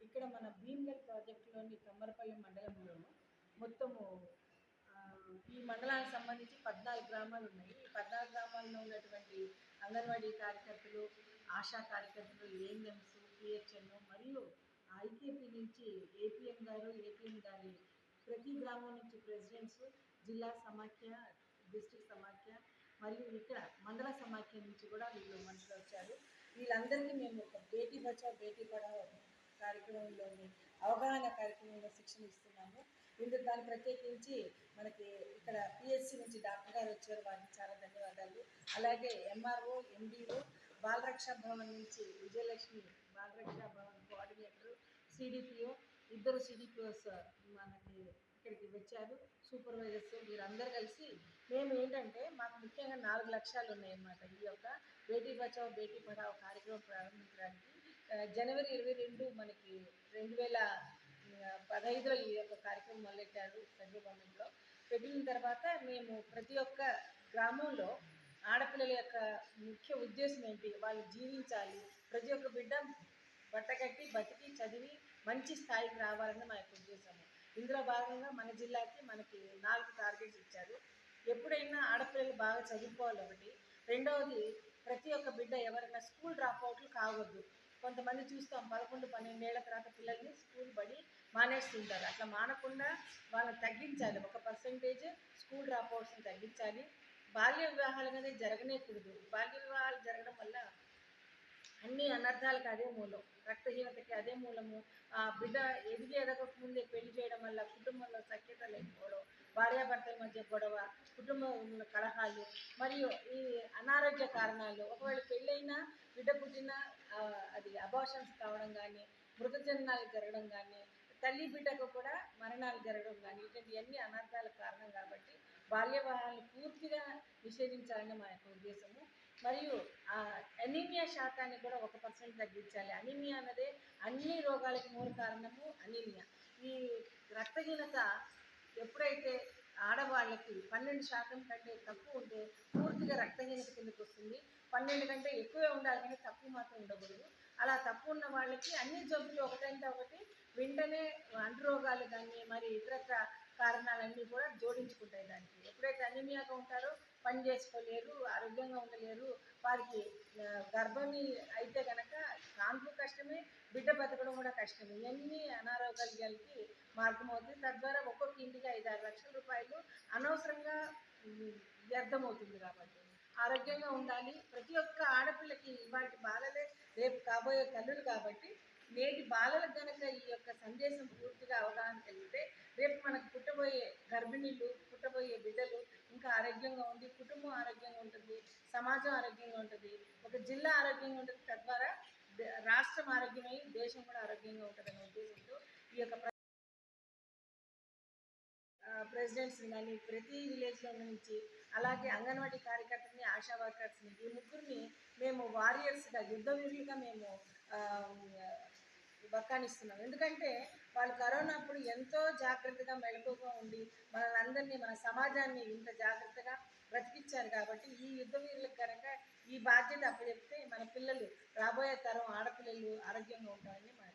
ఇక్కడ మన భీమ్గల్ ప్రాజెక్టులోని కమ్మరపల్లి మండలంలో మొత్తము ఈ మండలానికి సంబంధించి పద్నాలుగు గ్రామాలు ఉన్నాయి. ఈ పద్నాలుగు గ్రామాల్లో ఉన్నటువంటి అంగన్వాడీ కార్యకర్తలు ఆశా కార్యకర్తలు ఏఎంఎంస్ పిహెచ్ఎన్ మరియు ఐకేపీ నుంచి ఏపీఎం గారు ఏపీఎం గారి ప్రతి గ్రామం నుంచి ప్రెసిడెంట్స్ జిల్లా సమాఖ్య డిస్టిక్ సమాఖ్య మరియు ఇక్కడ మండల సమాఖ్య నుంచి కూడా వీళ్ళు మనుషులు వచ్చారు. వీళ్ళందరినీ మేము ఒక బేటీ బచావ్ బేటీ పడావ్ కార్యక్రమంలోని అవగాహన కార్యక్రమంలో శిక్షణ ఇస్తున్నాము. ఇందుకు దాన్ని ప్రత్యేకించి మనకి ఇక్కడ పిహెచ్సి నుంచి డాక్టర్ గారు వచ్చారు. వారికి చాలా ధన్యవాదాలు. అలాగే ఎంఆర్ఓ ఎండిఓ బాలరక్షా భవన్ నుంచి విజయలక్ష్మి బాలరక్షా భవన్ కోఆర్డినేటర్ సిడిపిఓ ఇద్దరు సిడిపిఓస్ మనకి ఇక్కడికి వచ్చారు. సూపర్వైజర్స్ మీరందరూ కలిసి మేము ఏంటంటే మాకు ముఖ్యంగా నాలుగు లక్ష్యాలు ఉన్నాయన్నమాట. ఈ యొక్క బేటీ బచావో బేటీ పడావో కార్యక్రమం ప్రారంభించడానికి జనవరి ఇరవై రెండు మనకి రెండు వేల పదహైదులో ఈ యొక్క కార్యక్రమం మొదలెట్టారు సెంట్రల్ పెట్టిన తర్వాత మేము ప్రతి ఒక్క గ్రామంలో ఆడపిల్లల యొక్క ముఖ్య ఉద్దేశం ఏంటి? వాళ్ళు జీవించాలి. ప్రతి ఒక్క బిడ్డ బట్టకట్టి బతికి చదివి మంచి స్థాయికి రావాలని మా యొక్క ఉద్దేశము. ఇందులో భాగంగా మన జిల్లాకి మనకి నాలుగు టార్గెట్స్ ఇచ్చారు. ఎప్పుడైనా ఆడపిల్లలు బాగా చదువుకోవాలి ఒకటి. రెండవది ప్రతి ఒక్క బిడ్డ ఎవరైనా స్కూల్ డ్రాప్ అవుట్లు కావద్దు. కొంతమంది చూస్తాం పదకొండు పన్నెండు ఏళ్ళ తర్వాత పిల్లల్ని స్కూల్ పడి మానేస్తుంటారు. అట్లా మానకుండా వాళ్ళని తగ్గించాలి. ఒక పర్సంటేజ్ స్కూల్ డ్రాప్ అవుట్స్ని తగ్గించాలి. బాల్య వివాహాలు అనేది జరగనేకూడదు బాల్య వివాహాలు జరగడం వల్ల అన్ని అనర్థాలకు అదే మూలం రక్తహీనతకి అదే మూలము. ఆ బిడ్డ ఎదిగి ఎదగక ముందే పెళ్ళి చేయడం వల్ల కుటుంబంలో సఖ్యత లేకపోవడం భార్యాభర్తల మధ్య గొడవ కుటుంబంలో కలహాలు మరియు ఈ అనారోగ్య కారణాలు. ఒకవేళ పెళ్ళైనా బిడ్డ పుట్టిన అది అబార్షన్స్ కావడం కానీ మృత జన్మాలు జరగడం కానీ తల్లి బిడ్డకు కూడా మరణాలు జరగడం కానీ ఇటువంటివన్నీ అనర్థాలకు కారణం కాబట్టి బాల్య వివాహాలను పూర్తిగా నిషేధించాలని మా యొక్క ఉద్దేశము. మరియు అనీమియా శాతాన్ని కూడా ఒక పర్సెంట్ తగ్గించాలి. అనీమియా అన్నదే అన్ని రోగాలకి మూల కారణము అనీమియా ఈ రక్తహీనత ఎప్పుడైతే ఆడవాళ్ళకి పన్నెండు శాతం కంటే తక్కువ ఉంటే పూర్తిగా రక్తహీనత కిందకు వస్తుంది. పన్నెండు కంటే ఎక్కువే ఉండాలి కానీ తక్కువ మాత్రం ఉండకూడదు. అలా తక్కువ ఉన్న వాళ్ళకి అన్ని జబ్బులు ఒకటంటే ఒకటి వెంటనే అంటురోగాలు కానీ మరి ఇతరత్ర కారణాలన్నీ కూడా జోడించుకుంటాయి దానికి. ఎప్పుడైతే అనీమియాగా ఉంటారో పని చేసుకోలేరు ఆరోగ్యంగా ఉండలేరు. వారికి గర్భమి అయితే కనుక కాన్పు కష్టమే బిడ్డ బతకడం కూడా కష్టమే. ఇవన్నీ అనారోగ్యాలకి మార్గం అవుతుంది తద్వారా ఒక్కొక్క ఇంటికి ఐదు ఆరు లక్షల రూపాయలు అనవసరంగా వ్యర్థమవుతుంది కాబట్టి. ఆరోగ్యంగా ఉండాలి. ప్రతి ఒక్క ఆడపిల్లకి వాటి బాలలే రేపు కాబోయే తల్లులు కాబట్టి నేటి బాలలకు కనుక ఈ యొక్క సందేశం పూర్తిగా అవగాహన కలిగితే రేపు మనకు పుట్టబోయే గర్భిణీలు పుట్టబోయే బిడ్డలు ఇంకా ఆరోగ్యంగా ఉండి కుటుంబం ఆరోగ్యంగా ఉంటుంది సమాజం ఆరోగ్యంగా ఉంటుంది ఒక జిల్లా ఆరోగ్యంగా ఉంటుంది తద్వారా రాష్ట్రం ఆరోగ్యమై దేశం కూడా ఆరోగ్యంగా ఉంటుంది అనే ఉద్దేశంతో ఈ యొక్క ప్రెసిడెంట్స్ని కానీ ప్రతి విలేజ్లో నుంచి అలాగే అంగన్వాడీ కార్యకర్తని ఆశా వర్కర్స్ని ఈ ముగ్గురిని మేము వారియర్స్గా యుద్ధ వీరులుగా మేము బక్కానిస్తున్నాం ఎందుకంటే వాళ్ళు కరోనా అప్పుడు ఎంతో జాగ్రత్తగా మెలకుగా ఉండి మనల్ని అందరినీ మన సమాజాన్ని ఇంత జాగ్రత్తగా బ్రతికించారు కాబట్టి ఈ యుద్ధ వీరులకు కనుక ఈ బాధ్యత అప్పచెప్తే మన పిల్లలు రాబోయే తరం ఆడపిల్లలు ఆరోగ్యంగా ఉంటారని మన